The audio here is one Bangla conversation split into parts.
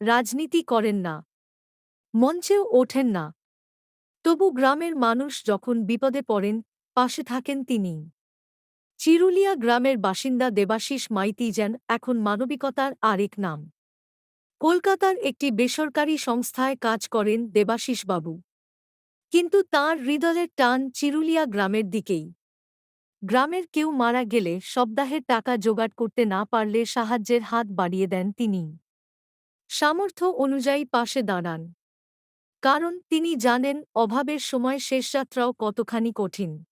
রাজনীতি করেন না, মঞ্চেও ওঠেন না। তবু গ্রামের মানুষ যখন বিপদে পড়েন, পাশে থাকেন তিনি। চিরুলিয়া গ্রামের বাসিন্দা দেবাশিস মাইতি যেন এখন মানবিকতার আরেক নাম। কলকাতার একটি বেসরকারি সংস্থায় কাজ করেন দেবাশিসবাবু কিন্তু তাঁর হৃদয়ের টান চিরুলিয়া গ্রামের দিকেই। গ্রামের কেউ মারা গেলে সপ্তাহের টাকা জোগাড় করতে না পারলে সাহায্যের হাত বাড়িয়ে দেন তিনি। সামর্থ্য অনুযায়ী পাশে দাঁড়ান। কারণ তিনি জানেন অভাবের সময় শেষযাত্রাও কতখানি কঠিন।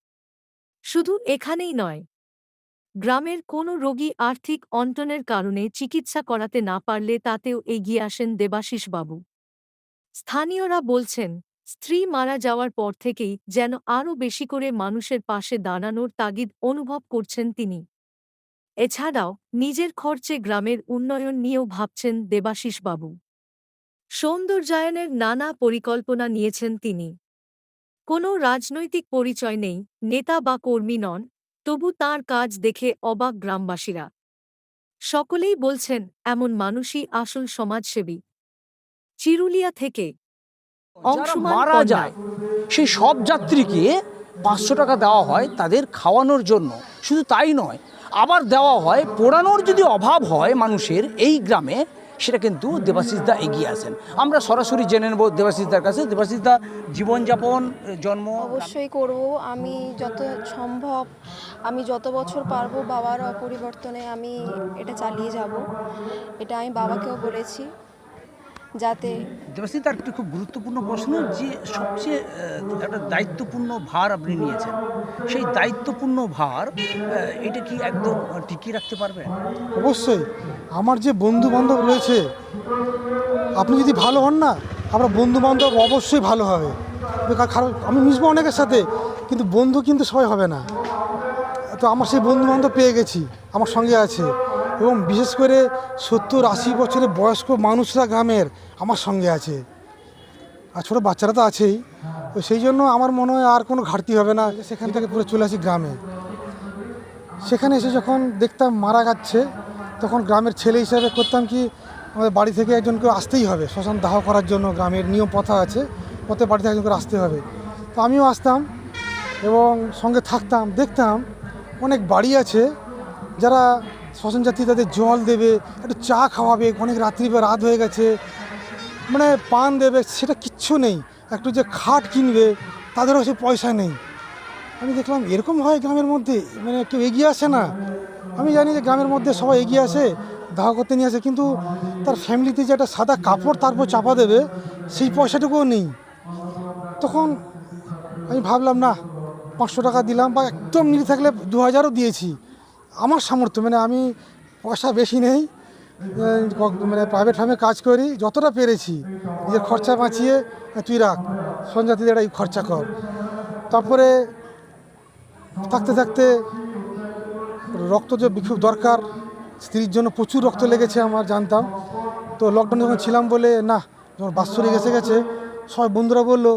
শুধু এখানেই নয়, গ্রামের কোনো রোগী আর্থিক অন্টনের কারণে চিকিৎসা করাতে না পারলে তাতেও এগিয়ে আসেন দেবাশিসবাবু। স্থানীয়রা বলছেন, স্ত্রী মারা যাওয়ার পর থেকেই যেন আরও বেশি করে মানুষের পাশে দাঁড়ানোর তাগিদ অনুভব করছেন তিনি। এছাড়াও নিজের খরচে গ্রামের উন্নয়ন নিয়েও ভাবছেন দেবাশিসবাবু। সৌন্দর্যায়নের নানা পরিকল্পনা নিয়েছেন তিনি। কোনো রাজনৈতিক পরিচয় নেই নেতা বা কর্মী নন তবু তার কাজ দেখে অবাক গ্রামবাসীরা। সকলেই বলছেন এমন মানুষই আসল সমাজসেবী। চিরুলিয়া থেকে মারা যায় সেই সব যাত্রীকে পাঁচশো টাকা দেওয়া হয় তাদের খাওয়ানোর জন্য। শুধু তাই নয়, আবার দেওয়া হয়, পোড়ানোর যদি অভাব হয় মানুষের এই গ্রামে, সেটা কিন্তু দেবাশিসদা এগিয়ে আসেন। আমরা সরাসরি জেনে নেব দেবাশিসদার কাছে। দেবাশিসদা, জীবনযাপন, জন্ম অবশ্যই করব। আমি যত সম্ভব, আমি যত বছর পারব বাবার পরিবর্তনে আমি এটা চালিয়ে যাব। এটা আমি বাবাকেও বলেছি। যাতে দেবাশিস তার একটি খুব গুরুত্বপূর্ণ প্রশ্ন যে সবচেয়ে একটা দায়িত্বপূর্ণ ভার আপনি নিয়েছেন। সেই দায়িত্বপূর্ণ ভার এটা কি একদম টিকিয়ে রাখতে পারবেন অবশ্যই। আমার যে বন্ধু বান্ধব রয়েছে আপনি যদি ভালো হন না আমরা বন্ধু বান্ধব অবশ্যই ভালো হবে। আমি মিশবো অনেকের সাথে কিন্তু বন্ধু কিন্তু সবাই হবে না। তো আমার সেই বন্ধু বান্ধব পেয়ে গেছি আমার সঙ্গে আছে। এবং বিশেষ করে সত্তর আশি বছরের বয়স্ক মানুষরা গ্রামের আমার সঙ্গে আছে। আর ছোটো বাচ্চারা তো আছেই। তো সেই জন্য আমার মনে হয় আর কোনো ঘাটতি হবে না সেখান থেকে পুরো চলে আসি গ্রামে। সেখানে এসে যখন দেখতাম মারা যাচ্ছে, তখন গ্রামের ছেলে হিসাবে করতাম কি, আমাদের বাড়ি থেকে একজনকে আসতেই হবে। শ্মশান দাহ করার জন্য গ্রামের নিয়ম প্রথা আছে, পথে বাড়ি থেকে একজন করে আসতে হবে। তো আমিও আসতাম এবং সঙ্গে থাকতাম, দেখতাম অনেক বাড়ি আছে যারা শ্মশান যাত্রী তাদের জল দেবে, একটু চা খাওয়াবে, অনেক রাত্রি বা রাত হয়ে গেছে মানে পান দেবে, সেটা কিচ্ছু নেই। একটু যে খাট কিনবে, তাদেরও সে পয়সা নেই। আমি দেখলাম এরকম হয় গ্রামের মধ্যে মানে কেউ এগিয়ে আসে না। আমি জানি যে গ্রামের মধ্যে সবাই এগিয়ে আসে, দাহ করতে নিয়ে আসে, কিন্তু তার ফ্যামিলিতে যে একটা সাদা কাপড় তারপর চাপা দেবে, সেই পয়সাটুকুও নেই। তখন আমি ভাবলাম, না, পাঁচশো টাকা দিলাম বা একদম নিয়ে থাকলে দু হাজারও দিয়েছি। আমার সামর্থ্য মানে আমি পয়সা বেশি নেই মানে প্রাইভেট ফার্মে কাজ করি, যতটা পেরেছি, নিজের খরচা বাঁচিয়ে তুই রাখ সঞ্জাতিদের একটা খরচা কর। তারপরে থাকতে থাকতে রক্ত যে খুব দরকার, স্ত্রীর জন্য প্রচুর রক্ত লেগেছে আমার, জানতাম। তো লকডাউনে যখন ছিলাম বলে, না, যখন বাৎসরিক এসে গেছে, সবাই বন্ধুরা বলল